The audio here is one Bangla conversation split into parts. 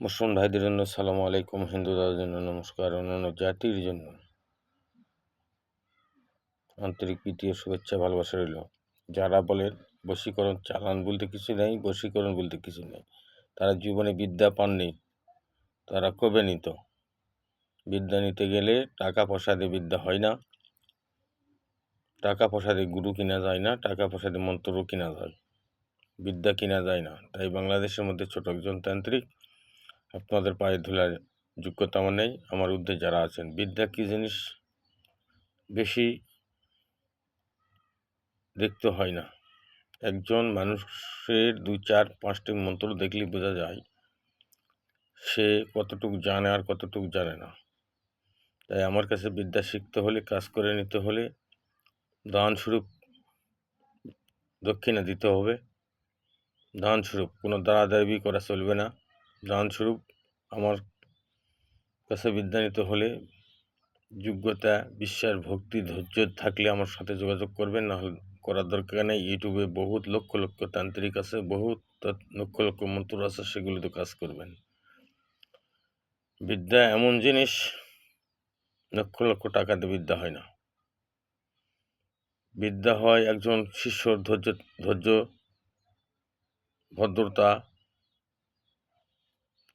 মুসলিম ভাইদের জন্য সালাম আলাইকুম, হিন্দু দাদের জন্য নমস্কার, অন্যান্য জাতির জন্য আন্তরিক প্রীতি ও শুভেচ্ছা, ভালোবাসা রইল। যারা বলেন বশীকরণ চালান বলতে কিছু নেই, বশীকরণ বলতে কিছু নেই। তারা জীবনে বিদ্যা পাননি, তারা কবে নিত? বিদ্যা নিতে গেলে টাকা পয়সা দিয়ে বিদ্যা হয় না। টাকা পয়সা দিয়ে গুরু কিনা যায় না, টাকা পয়সা দিয়ে মন্ত্রও কিনা যায়। বিদ্যা কিনা যায় না। তাই বাংলাদেশের মধ্যে ছোট একজন তান্ত্রিক আপনাদের পায়ে ধুলার যোগ্যতা আমার নেই, আমার ঊর্ধ্বে যারা আছেন। বিদ্যা কী জিনিস বেশি দেখতে হয় না। একজন মানুষের দুই চার, পাঁচটি মন্ত্র দেখলেই বোঝা যায়, সে কতটুকু জানে আর কতটুকু জানে না। তাই আমার কাছে বিদ্যা শিখতে হলে, কাজ করে নিতে হলে দানস্বরূপ দক্ষিণা দিতে হবে। দানস্বরূপ, কোনো দাঁড়াদাবি করা চলবে না। দানস্বরূপ আমার কাছে বিদ্যা নিতে হলে যোগ্যতা, বিশ্বাস, ভক্তি, ধৈর্য থাকলে আমার সাথে যোগাযোগ করবেন। না হলে করার দরকার নেই। ইউটিউবে বহুত লক্ষ লক্ষ তান্ত্রিক আছে, বহুত লক্ষ লক্ষ মন্ত্র আছে, সেগুলোতে কাজ করবেন। বিদ্যা এমন জিনিস, লক্ষ লক্ষ টাকা দিয়ে বিদ্যা হয় না। বিদ্যা হয় একজন শিষ্যর ধৈর্য ধৈর্য, ভদ্রতা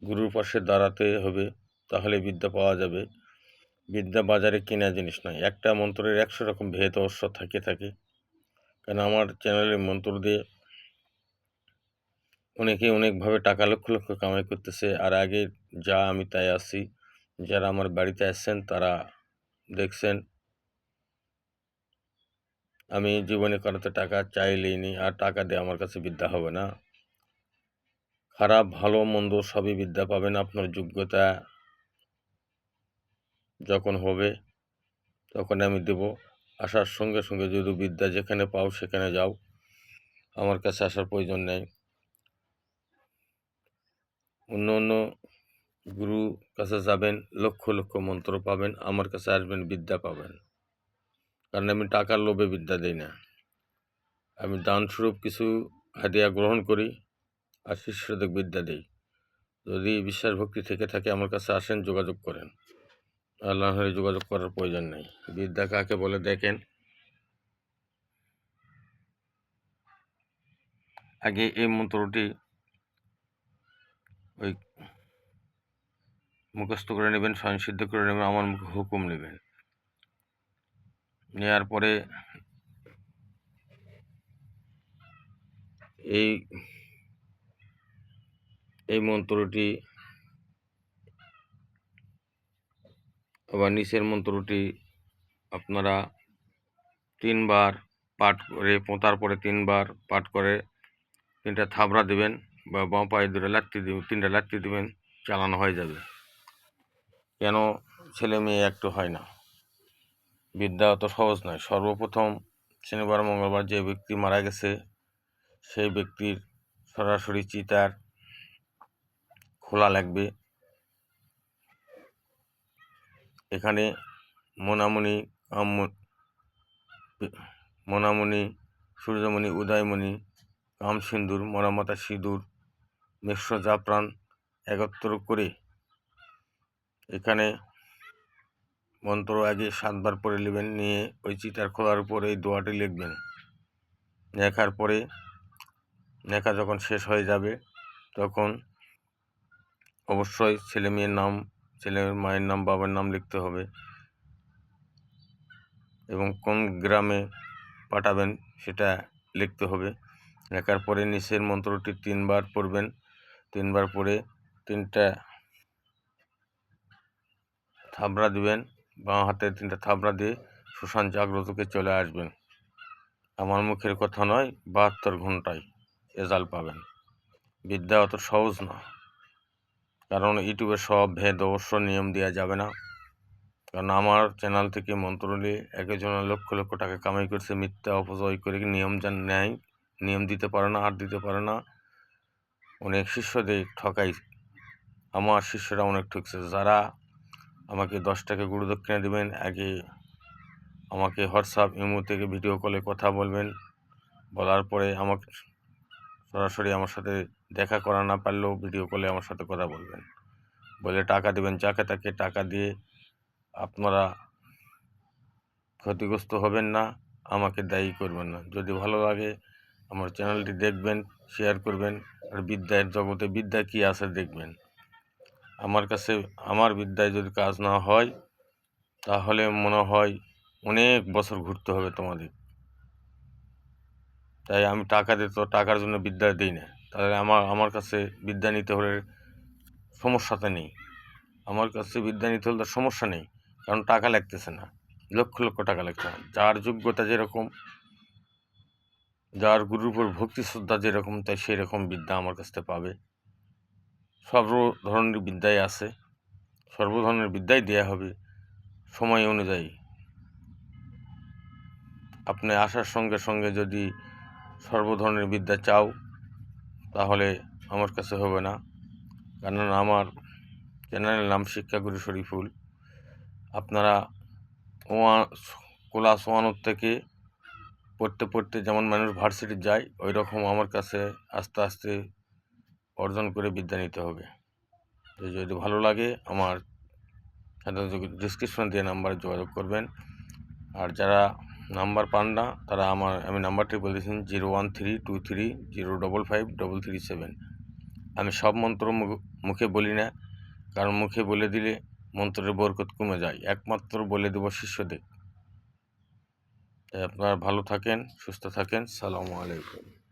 গুরুর পাশে দাঁড়াতে হবে, তাহলে বিদ্যা পাওয়া যাবে। বিদ্যা বাজারে কেনা জিনিস নয়, একটা মন্ত্রের একশো রকম ভেদ অবশ্য থাকে থাকে। কেন আমার চ্যানেলের মন্ত্র দিয়ে অনেকে অনেকভাবে টাকা লক্ষ লক্ষ কামাই করতেছে, আর আগে যা আমি তাই আসি। যারা আমার বাড়িতে আসছেন, তারা দেখছেন, আমি জীবনে কারোতে টাকা চাইলেই নি, আর টাকা দিয়ে আমার কাছে বিদ্যা হবে না। খারাপ, ভালো, মন্দ সবই বিদ্যা পাবেন আপনার যোগ্যতা যখন হবে, তখন আমি দেব। আসার সঙ্গে সঙ্গে যদি বিদ্যা যেখানে পাও সেখানে যাও। আমার কাছে আসার প্রয়োজন নেই। অন্য অন্য গুরু কাছে যাবেন, লক্ষ লক্ষ মন্ত্র পাবেন, আমার কাছে আসবেন, বিদ্যা পাবেন। কারণ আমি টাকার লোভে বিদ্যা দিই না। আমি দানস্বরূপ কিছু হাদিয়া গ্রহণ করি। আর শিষ্যদের বিদ্যা দেই। যদি বিশ্বাস ভক্তি থেকে থাকে, আমার কাছে আসেন, যোগাযোগ করেন। আল্লাহ যোগাযোগ করার প্রয়োজন নেই। বিদ্যা কাকে বলে দেখেন? আগে এই মন্ত্রটি ওই মুখস্থ করে নেবেন, স্বয়ংসিদ্ধ করে নেবেন, আমার মুখে হুকুম নেবেন। নেওয়ার পরে এই এই মন্ত্রটি, আবার নিচের মন্ত্রটি আপনারা তিনবার পাঠ করে, পোঁতার পরে তিনবার পাঠ করে তিনটা থাবড়া দেবেন বা বাঁ পায়ে দুটো লাত্তি দেবেন, তিনটা লাত্তি দেবেন, চালানো হয়ে যাবে। কেন ছেলে মেয়ে একটু হয় না? বিদ্যা অত সহজ নয়। সর্বপ্রথম শনিবার, মঙ্গলবার যে ব্যক্তি মারা গেছে, সেই ব্যক্তির সরাসরি চিতার খোলা লাগবে। এখানে মোনামণি মোনামণি, সূর্যমণি, উদয়মণি কাম সিন্দুর মরামাতা সিঁদুর মিশ্র জাফরান একত্র করে এখানে মন্ত্র আগে সাতবার পরে নেবেন, নিয়ে ওই চিতার খোলার উপরে এই দোয়াটি লিখবেন। লেখার পরে লেখা যখন শেষ হয়ে যাবে, তখন অবশ্যই ছেলে মেয়ের নাম, ছেলে মায়ের নাম, বাবার নাম লিখতে হবে। এবং কোন গ্রামে পাঠাবেন সেটা লিখতে হবে। লেখার পরে নিচের মন্ত্রটি তিনবার পড়বেন। তিনবার পড়ে তিনটা থাবড়া দিবেন, বাঁ হাতে তিনটা থাবড়া দিয়ে শ্মশান জাগ্রতকে চলে আসবেন। আমার মুখের কথা নয়, বাহাত্তর ঘন্টায় রেজাল্ট পাবেন। বিদ্যা অত সহজ না। কারণ ইউটিউবে সব ভেদ অবশ্য নিয়ম দেওয়া যাবে না। কারণ আমার চ্যানেল থেকে মন্ত্র নিয়ে একজনের লক্ষ লক্ষ টাকা কামাই করছে, মিথ্যা, অপচয় করে নিয়ম যান নেয়, নিয়ম দিতে পারে না আর দিতে পারে না। অনেক শিষ্যদের ঠকাই। আমার শিষ্যরা অনেক ঠকছে। যারা আমাকে দশ টাকা গুরু দক্ষিণা দেবেন, আগে আমাকে হোয়াটসঅ্যাপ, ইমো থেকে ভিডিও কলে কথা বলবেন। বলার পরে আমাকে সরাসরি আমার সাথে দেখা করা না পারলেও ভিডিও কলে আমার সাথে কথা বলবেন। বলে টাকা দেবেন, যাকে তাকে টাকা দিয়ে আপনারা ক্ষতিগ্রস্ত হবেন না, আমাকে দায়ী করবেন না। যদি ভালো লাগে আমার চ্যানেলটি দেখবেন শেয়ার করবেন, আর বিদ্যায়ের জগতে বিদ্যা কী আছে দেখবেন। আমার কাছে, আমার বিদ্যায় যদি কাজ না হয়, তাহলে মনে হয় অনেক বছর ঘুরতে হবে তোমাদের। তাই আমি টাকা দিতে টাকার জন্য বিদ্যা দিই না। তাহলে আমার আমার কাছে বিদ্যা নিতে হলে সমস্যাতে নেই। আমার কাছে বিদ্যা নিতে হলে তো সমস্যা নেই, কারণ টাকা লাগতেছে না। লক্ষ লক্ষ টাকা লাগছে না যার যোগ্যতা যেরকম, যার গুরুর উপর ভক্তি, শ্রদ্ধা যেরকম, তাই সেরকম বিদ্যা আমার কাছ থেকে পাবে। সর্ব ধরনের বিদ্যাই আছে। সর্ব ধরনের বিদ্যাই দেওয়া হবে সময় অনুযায়ী। আপনি আসার সঙ্গে সঙ্গে যদি সর্ব ধরনের বিদ্যা চাও তাহলে আমার কাছে হবে না। কেননা আমার চ্যানেলের নাম শিক্ষাগুরু শরীফুল। আপনারা ওয়া ক্লাস ওয়ানোর থেকে পড়তে পড়তে যেমন মানুষ ভার্সিটি যায় ওই রকম আমার কাছে আস্তে আস্তে অর্জন করে বিদ্যা নিতে হবে। যদি ভালো লাগে আমার ডিসক্রিপশন দিয়ে নাম্বারে যোগাযোগ করবেন। আর যারা নাম্বার পান না তারা আমার, আমি নাম্বারটি বলে দিয়েছেন zero one three two three zero double five double three seven. আমি সব মন্ত্র মুখ- বলি না, কারণ মুখে বলে দিলে মন্ত্রের বরকত কমে যায়। একমাত্র বলে দেব শিষ্যদের। আপনারা ভালো থাকেন, সুস্থ থাকেন। সালামু আলাইকুম।